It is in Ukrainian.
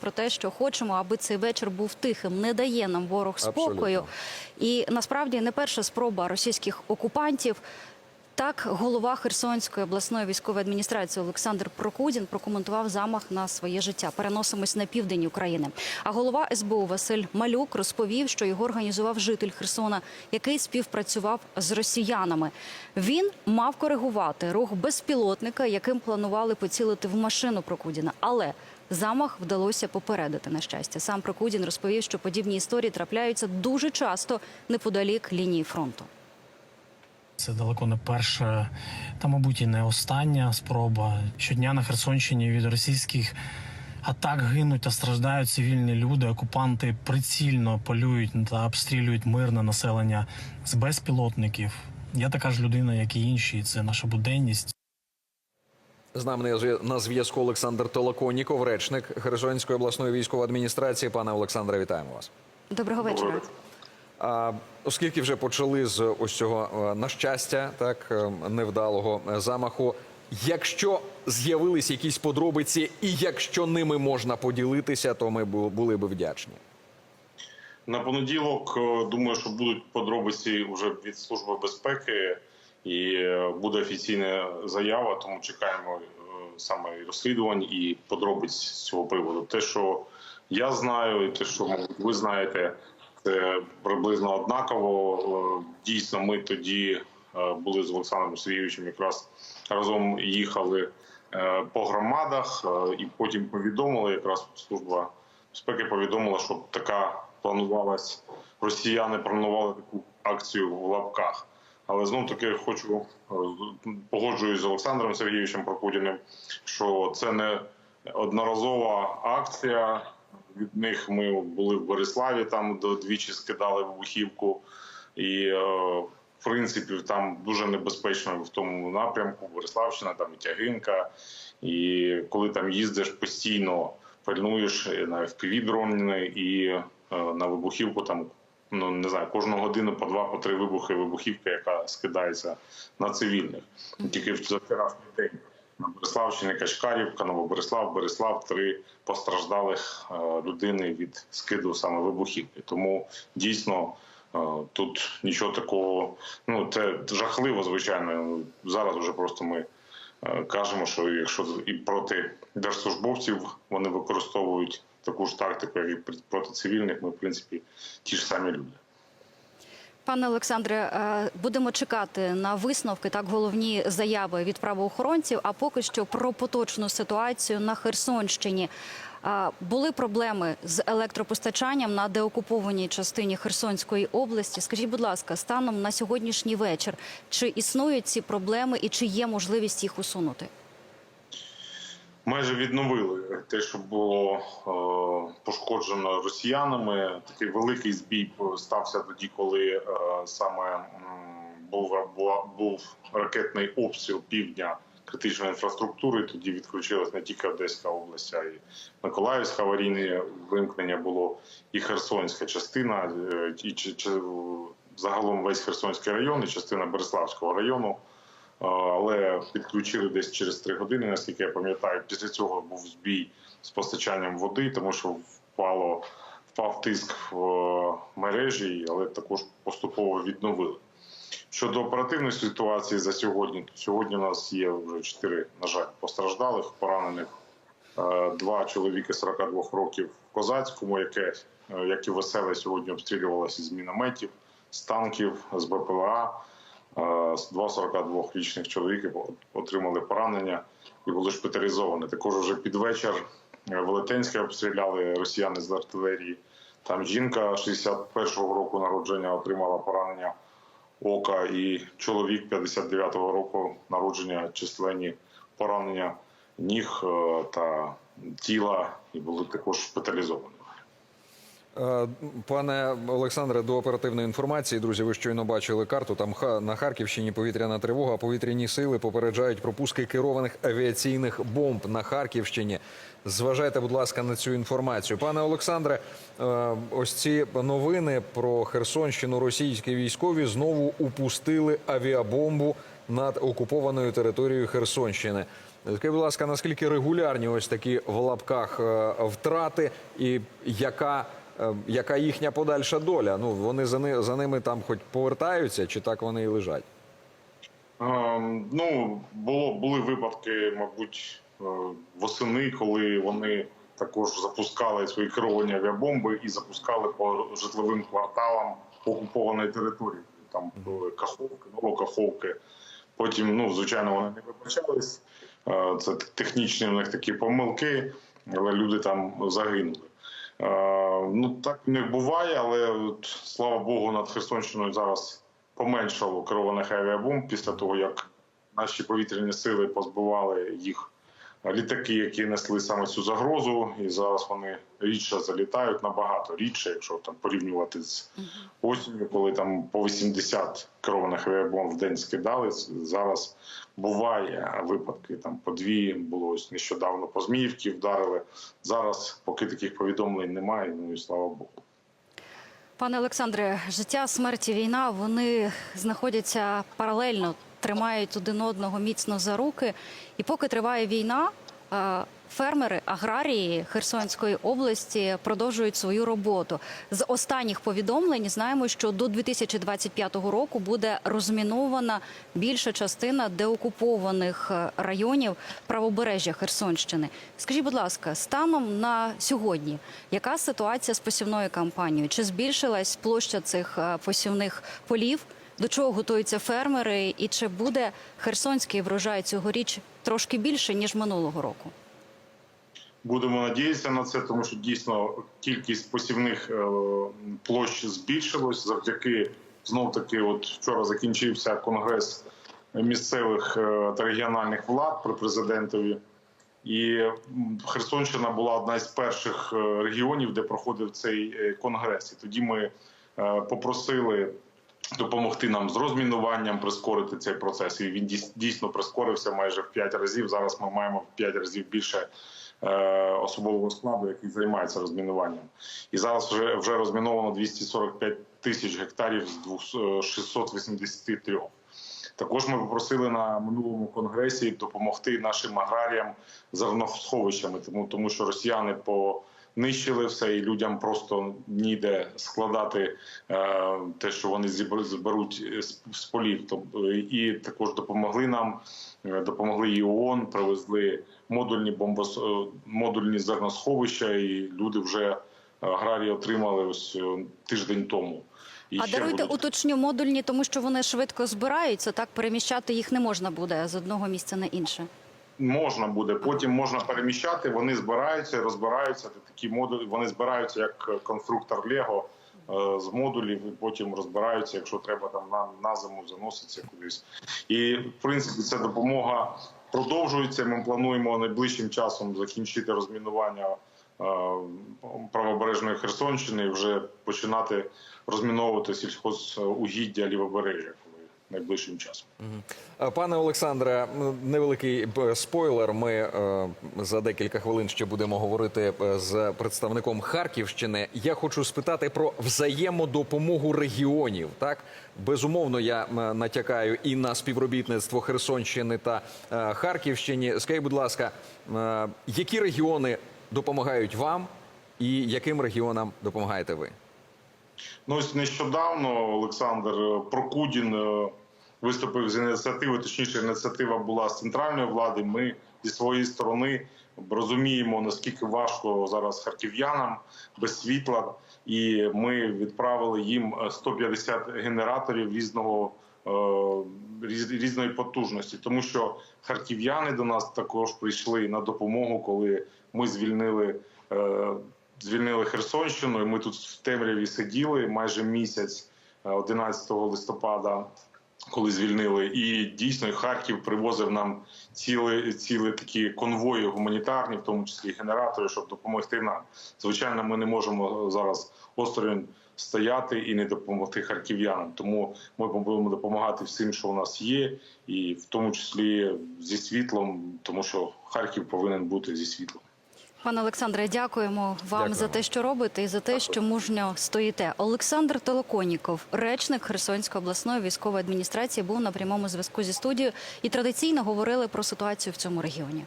Про те, що хочемо, аби цей вечір був тихим, не дає нам ворог спокою. Абсолютно. І насправді не перша спроба російських окупантів. Так, голова Херсонської обласної військової адміністрації Олександр Прокудін прокоментував замах на своє життя. Переносимось на південь України. А голова СБУ Василь Малюк розповів, що його організував житель Херсона, який співпрацював з росіянами. Він мав коригувати рух безпілотника, яким планували поцілити в машину Прокудіна. Але замах вдалося попередити. На щастя, сам Прокудін розповів, що подібні історії трапляються дуже часто неподалік лінії фронту. Це далеко не перша, та, мабуть, і не остання спроба. Щодня на Херсонщині від російських атак гинуть та страждають цивільні люди. Окупанти прицільно полюють та обстрілюють мирне населення з безпілотників. Я така ж людина, як і інші. Це наша буденність. З нами на зв'я- на зв'язку Олександр Толоконніков, речник Херсонської обласної військової адміністрації. Пане Олександре, вітаємо вас. Доброго вечора. А, оскільки вже почали з ось цього на щастя, так е, невдалого е, замаху. Якщо з'явились якісь подробиці, і якщо ними можна поділитися, то ми були би вдячні. На понеділок е, думаю, що будуть подробиці вже від служби безпеки, і е, буде офіційна заява. Тому чекаємо е, саме розслідувань і подробиць з цього приводу. Те, що я знаю, і те, що ви знаєте, це приблизно однаково. Е, Дійсно, ми тоді були з Олександром Сергійовичем, якраз разом їхали по громадах, і потім повідомили якраз служба безпеки повідомила, що така планувалась. Росіяни планували таку акцію в лапках. Але знов таки хочу е, погоджуюсь з Олександром Сергійовичем Прокудіним, що це не одноразова акція. Від них ми були в Бориславі, там двічі скидали вибухівку, і е, в принципі там дуже небезпечно в тому напрямку. Бориславщина, там і Тягинка. І коли там їздиш постійно, пильнуєш і на fpv дрони і е, на вибухівку там. Ну не знаю, кожну годину по два, по три вибухи вибухівка, яка скидається на цивільних. Тільки в вчорашній день на Бориславщині Качкарівка, Новоборислав, Борислав три постраждалих е, людини від скиду саме вибухівки. Тому дійсно е, тут нічого такого. Ну це жахливо, звичайно. Зараз вже просто ми е, кажемо, що якщо і проти держслужбовців вони використовують таку ж тактику, як і проти цивільних, ми в принципі ті ж самі люди. Пане Олександре, е, будемо чекати на висновки, так головні заяви від правоохоронців. А поки що про поточну ситуацію на Херсонщині. Е, Були проблеми з електропостачанням на деокупованій частині Херсонської області. Скажіть, будь ласка, станом на сьогоднішній вечір, чи існують ці проблеми і чи є можливість їх усунути? Майже відновили те, що було е, пошкоджено росіянами. Такий великий збій стався тоді, коли е, саме був, був ракетний обстріл півдня критичної інфраструктури. Тоді відключилась не тільки Одеська область, а й Миколаївська аварійне вимкнення було і Херсонська частина, е, і загалом весь Херсонський район, і частина Береславського району. Але підключили десь через три години, наскільки я пам'ятаю. Після цього був збій з постачанням води, тому що впало впав тиск в е, мережі, але також поступово відновили. Щодо оперативної ситуації за сьогодні, то сьогодні у нас є вже чотири, на жаль, постраждалих, поранених. Е, Два чоловіки 42 років в Козацькому, яке, е, як і веселе, сьогодні обстрілювалося з мінометів, з танків, з БПЛА. Два 42-річних чоловіків отримали поранення і були шпиталізовані. Також вже під вечір е, Велетенське обстріляли росіяни з артилерії. Там жінка 61-го року народження отримала поранення ока, і чоловік 59-го року народження численні поранення ніг е, та тіла, і були також шпиталізовані. Е, Пане Олександре, до оперативної інформації, друзі, ви щойно бачили карту. Там на Харківщині повітряна тривога. Повітряні сили попереджають про пуски керованих авіаційних бомб на Харківщині. Зважайте, будь ласка, на цю інформацію. Пане Олександре, е, ось ці новини про Херсонщину. Російські військові знову упустили авіабомбу над окупованою територією Херсонщини. Скажіть, будь ласка, наскільки регулярні ось такі в лапках е, втрати, і яка, яка їхня подальша доля? Ну вони за, за ними там хоч повертаються, чи так вони і лежать? Ем, Ну, було, були випадки, мабуть, е, восени, коли вони також запускали свої керовані авіабомби і запускали по житловим кварталам окупованої території. Там були каховки, новокаховки. Потім, ну, звичайно, вони не вибачались. Е, Це технічні у них такі помилки, але люди там загинули. Е, Ну так не буває, але от, слава Богу, над Херсонщиною зараз поменшало керованих авіабомб після того, як наші повітряні сили позбивали їх літаки, які несли саме цю загрозу, і зараз вони рідше залітають набагато рідше, якщо там порівнювати з осінню, коли там по 80 керованих авіабомб в день скидали. Зараз буває випадки, там по дві було ось нещодавно по Зміївці вдарили. Зараз поки таких повідомлень немає, ну і слава Богу. Пане Олександре, життя, смерть і війна вони знаходяться паралельно, тримають один одного міцно за руки. І поки триває війна, е, фермери, аграрії Херсонської області продовжують свою роботу. З останніх повідомлень знаємо, що до 2025 року буде розмінована більша частина деокупованих е, районів правобережжя Херсонщини. Скажіть, будь ласка, станом на сьогодні, яка ситуація з посівною кампанією? Чи збільшилась площа цих е, посівних полів? До чого готуються фермери, і чи буде херсонський врожай цьогоріч трошки більше ніж минулого року? Будемо надіятися на це, тому що дійсно кількість посівних е, площ збільшилась завдяки знов таки. От вчора закінчився конгрес місцевих е, та регіональних влад при президентові. І Херсонщина була одна з перших е, регіонів, де проходив цей конгрес. І тоді ми попросили допомогти нам з розмінуванням, прискорити цей процес. І він дійс- дійсно прискорився майже в 5 разів. Зараз ми маємо в 5 разів більше е, особового складу, який займається розмінуванням. І зараз вже вже розміновано 245 тисяч гектарів з 200, е, 683. Також ми попросили на минулому конгресі допомогти нашим аграріям зерносховищами, тому, тому що росіяни понищили все, і людям просто ніде складати е, те, що вони зберуть з, полів. І також допомогли нам, е, допомогли і ООН, привезли модульні бомбос... е, модульні зерносховища, і люди вже аграрії отримали ось тиждень тому. І а даруйте будуть. уточню модульні, тому що вони швидко збираються. Так переміщати їх не можна буде з одного місця на інше. Можна буде, потім можна переміщати. Вони збираються, розбираються. Такі модулі. Вони збираються як конструктор Лего е, з модулів, і потім розбираються, якщо треба там на, на зиму заноситься кудись. І в принципі ця допомога продовжується. Ми плануємо найближчим часом закінчити розмінування е, правобережної Херсонщини і вже починати розміновувати сільхозугіддя лівобережжя найближчим часом. Е, Пане Олександре, невеликий спойлер. Ми е, за декілька хвилин ще будемо говорити е, з представником Харківщини. Я хочу спитати про взаємодопомогу регіонів. Так безумовно, я натякаю і на співробітництво Херсонщини та е, Харківщині. Скажіть, будь ласка, е, які регіони допомагають вам, і яким регіонам допомагаєте ви? Ну, ось нещодавно Олександр е, Прокудін е, виступив з ініціативи, точніше, ініціатива була з центральної влади. Ми зі своєї сторони розуміємо, наскільки важко зараз харків'янам без світла, і ми відправили їм е, 150 генераторів різного. е, Різної потужності, тому що харків'яни до нас також прийшли на допомогу, коли ми звільнили е, звільнили Херсонщину. і Ми тут в темряві сиділи майже місяць, е, 11 листопада, коли звільнили. І дійсно Харків привозив нам ціли, ціли такі конвої гуманітарні, в тому числі генератори, щоб допомогти нам. Звичайно, ми не можемо зараз осторонь стояти і не допомогти харків'янам. Тому ми будемо допомагати всім, що у нас є, і в тому числі зі світлом, тому що Харків повинен бути зі світлом. Пане Олександре, дякуємо вам Дякуємо. за те, що робите, і за те, що мужньо стоїте. Олександр Толоконіков, речник Херсонської обласної військової адміністрації, був на прямому зв'язку зі студією і традиційно говорили про ситуацію в цьому регіоні.